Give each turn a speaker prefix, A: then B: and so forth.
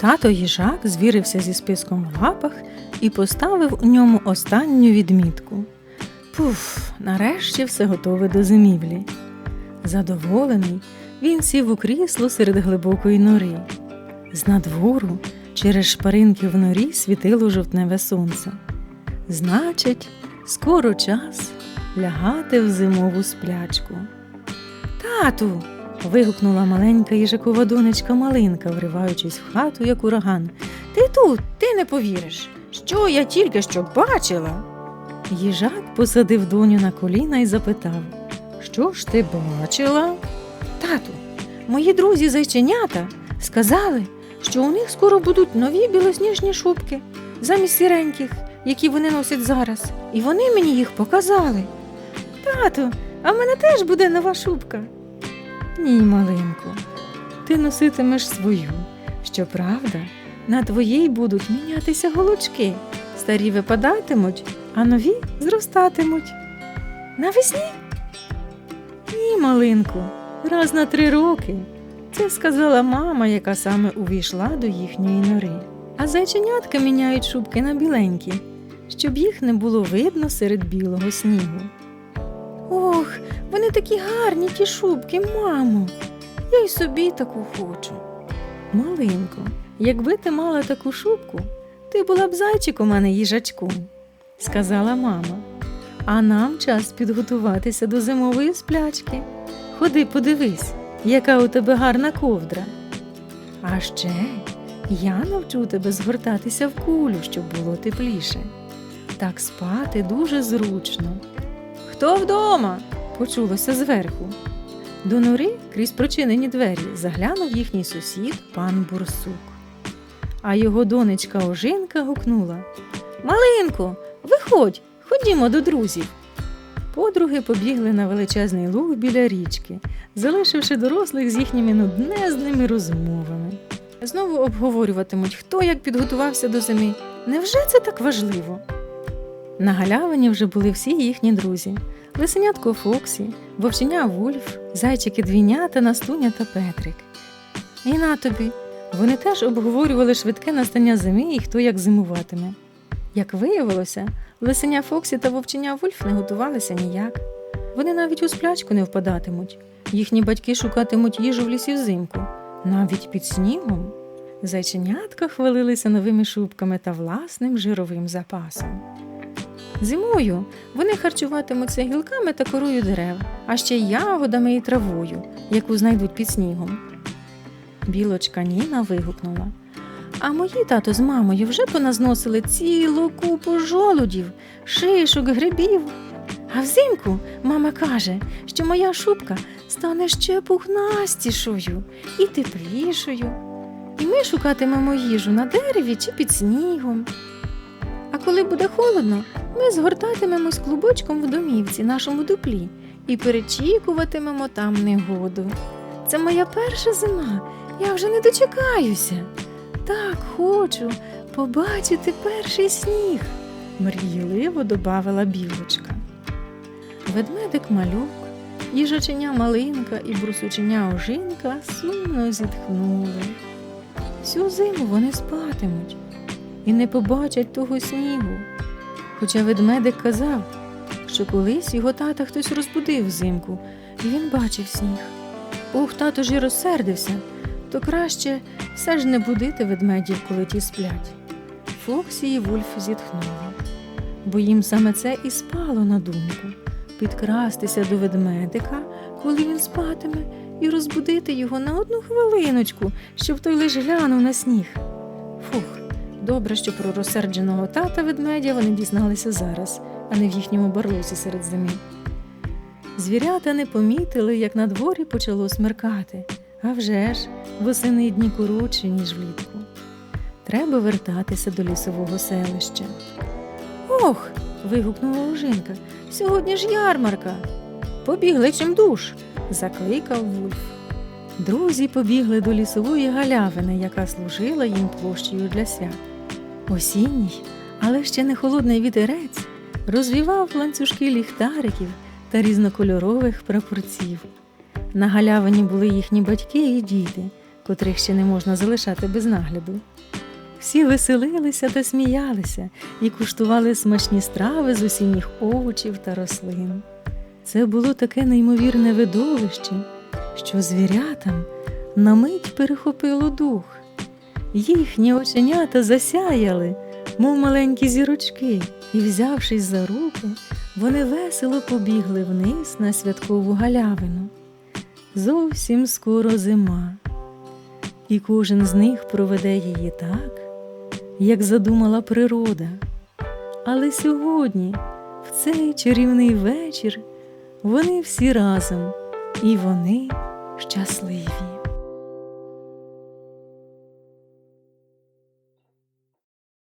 A: Тато їжак звірився зі списком в лапах і поставив у ньому останню відмітку. Пуф, нарешті все готове до зимівлі. Задоволений, він сів у крісло серед глибокої нори. З надвору через шпаринки в норі світило жовтневе сонце. Значить, скоро час лягати в зимову сплячку. Тату. Вигукнула маленька їжакова донечка Малинка, вриваючись в хату, як ураган. Ти тут, ти не повіриш, що я тільки що бачила. Їжак посадив доню на коліна і запитав Що ж ти бачила? Тату, мої друзі зайченята сказали, що у них скоро будуть нові білосніжні шубки замість сіреньких, які вони носять зараз, і вони мені їх показали. Тату, а в мене теж буде нова шубка. Ні, малинко, ти носитимеш свою. Щоправда, на твоїй будуть мінятися голочки, старі випадатимуть, а нові зростатимуть. Навесні? Ні, малинку, раз на три роки. Це сказала мама, яка саме увійшла до їхньої нори. А зайченятка міняють шубки на біленькі, щоб їх не було видно серед білого снігу. Ох, вони такі гарні, ті шубки, мамо. Я й собі таку хочу. Малинко, якби ти мала таку шубку, ти була б зайчиком, а не їжачком, сказала мама. А нам час підготуватися до зимової сплячки. Ходи, подивись, яка у тебе гарна ковдра. А ще я навчу тебе згортатися в кулю, щоб було тепліше. Так спати дуже зручно. Хто вдома? почулося зверху. До нори крізь прочинені двері заглянув їхній сусід пан Бурсук. А його донечка Ожинка гукнула Малинко, виходь, ходімо до друзів. Подруги побігли на величезний луг біля річки, залишивши дорослих з їхніми нуднезними розмовами. Знову обговорюватимуть, хто як підготувався до зими. Невже це так важливо? На галявині вже були всі їхні друзі: лисенятко Фоксі, вовченя Вульф, зайчики двійнята, Настуня та Петрик. І на тобі. Вони теж обговорювали швидке настання зими і хто як зимуватиме. Як виявилося, лисеня Фоксі та вовченя Вульф не готувалися ніяк. Вони навіть у сплячку не впадатимуть. Їхні батьки шукатимуть їжу в лісі взимку, навіть під снігом. Зайченятка хвалилися новими шубками та власним жировим запасом. Зимою вони харчуватимуться гілками та корою дерев, а ще ягодами і травою, яку знайдуть під снігом. Білочка Ніна вигукнула. А мої тато з мамою вже поназносили цілу купу жолудів, шишок, грибів. А взимку мама каже, що моя шубка стане ще пухнастішою і теплішою. І ми шукатимемо їжу на дереві чи під снігом. А коли буде холодно, ми згортатимемось клубочком в домівці, нашому дуплі, і перечікуватимемо там негоду. Це моя перша зима, я вже не дочекаюся. Так хочу побачити перший сніг, мрійливо добавила білочка. Ведмедик малюк, їжаченя малинка і брусученя ожинка сумно зітхнули. Всю зиму вони спатимуть і не побачать того снігу. Хоча ведмедик казав, що колись його тата хтось розбудив взимку, і він бачив сніг. Ух, тато ж і розсердився, то краще все ж не будити ведмедів, коли ті сплять. Фоксі і Вульф зітхнули, бо їм саме це і спало на думку підкрастися до ведмедика, коли він спатиме, і розбудити його на одну хвилиночку, щоб той лиш глянув на сніг. Фух, добре, що про розсердженого тата ведмедя вони дізналися зараз, а не в їхньому барлозі серед зими. Звірята не помітили, як на дворі почало смеркати. А вже ж, восени дні коротші, ніж влітку. Треба вертатися до лісового селища. Ох. вигукнула Ожинка. Сьогодні ж ярмарка. Побігли чим душ, закликав Вульф. Друзі побігли до лісової галявини, яка служила їм площею для свят. Осінній, але ще не холодний вітерець розвівав ланцюжки ліхтариків та різнокольорових прапорців. На галявині були їхні батьки і діти, котрих ще не можна залишати без нагляду. Всі веселилися та сміялися і куштували смачні страви з осінніх овочів та рослин. Це було таке неймовірне видовище, що звірятам на мить перехопило дух. Їхні оченята засяяли, мов маленькі зірочки, і, взявшись за руки, вони весело побігли вниз на святкову галявину. Зовсім скоро зима, і кожен з них проведе її так, як задумала природа. Але сьогодні, в цей чарівний вечір, вони всі разом, і вони щасливі.